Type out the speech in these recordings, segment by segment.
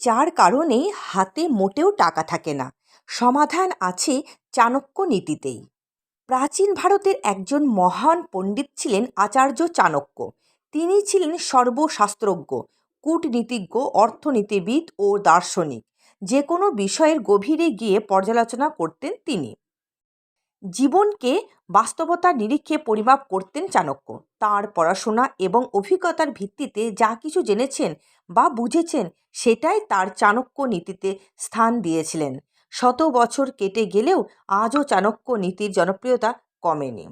যার কারণে হাতে মোটেও টাকা থাকে না। সমাধান আছে চাণক্য নীতিতেই। প্রাচীন ভারতের একজন মহান পণ্ডিত ছিলেন আচার্য চাণক্য। তিনি ছিলেন সর্বশাস্ত্রজ্ঞ, কূটনীতিজ্ঞ, অর্থনীতিবিদ ও দার্শনিক। যে কোনো বিষয়ের গভীরে গিয়ে পর্যালোচনা করতেন তিনি। জীবনকে বাস্তবতার নিরীক্ষে পরিমাপ করতেন চাণক্য। তার পড়াশোনা এবং অভিজ্ঞতার ভিত্তিতে যা কিছু জেনেছেন বা বুঝেছেন সেটাই তার চাণক্য নীতিতে স্থান দিয়েছিলেন। শত বছর কেটে গেলেও আজও চাণক্য নীতির জনপ্রিয়তা কমেনি।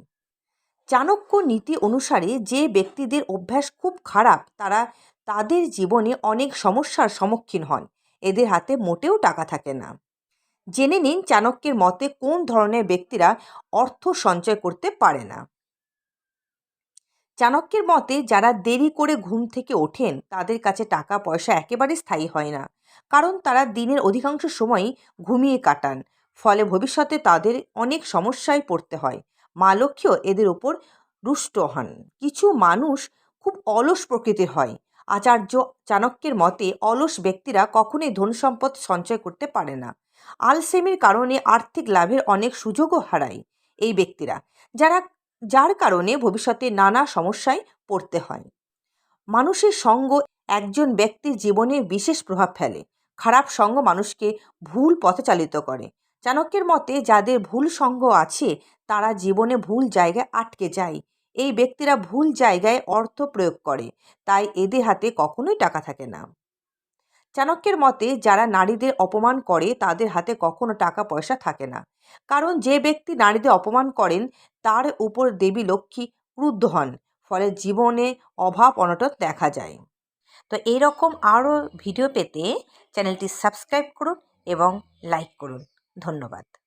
চাণক্য নীতি অনুসারে যে ব্যক্তিদের অভ্যাস খুব খারাপ, তারা তাদের জীবনে অনেক সমস্যার সম্মুখীন হন। এদের হাতে মোটেও টাকা থাকে না। জেনে নিন চাণক্যের মতে কোন ধরনের ব্যক্তিরা অর্থ সঞ্চয় করতে পারে না। চাণক্যের মতে যারা দেরি করে ঘুম থেকে ওঠেন তাদের কাছে টাকা পয়সা একেবারে স্থায়ী হয় না, কারণ তারা দিনের অধিকাংশ সময়ই ঘুমিয়ে কাটান, ফলে ভবিষ্যতে তাদের অনেক সমস্যায় পড়তে হয়। মা লক্ষ্মীও এদের ওপর রুষ্ট হন। কিছু মানুষ খুব অলস প্রকৃতির হয়। আচার্য চাণক্যের মতে অলস ব্যক্তিরা কখনোই ধন সম্পদ সঞ্চয় করতে পারে না। আলসেমির কারণে আর্থিক লাভের অনেক সুযোগও হারায় এই ব্যক্তিরা, যারা, যার কারণে ভবিষ্যতে নানা সমস্যায় পড়তে হয়। মানুষের সঙ্গ একজন ব্যক্তির জীবনে বিশেষ প্রভাব ফেলে। খারাপ সঙ্গ মানুষকে ভুল পথে চালিত করে। চাণক্যের মতে, যাদের ভুল সঙ্গ আছে, তারা জীবনে ভুল জায়গায় আটকে যায়। এই ব্যক্তিরা ভুল জায়গায় অর্থ প্রয়োগ করে, তাই এদের হাতে কখনোই টাকা থাকে না। চাণক্যের মতে, যারা নারীদের অপমান করে, তাদের হাতে কখনো টাকা পয়সা থাকে না। কারণ, যে ব্যক্তি নারীদের অপমান করেন, তার উপর দেবী লক্ষ্মী ক্রুদ্ধ হন, ফলে জীবনে অভাব অনটন দেখা যায়। তো এইরকম আরও ভিডিও পেতে চ্যানেলটি সাবস্ক্রাইব করুন এবং লাইক করুন। ধন্যবাদ।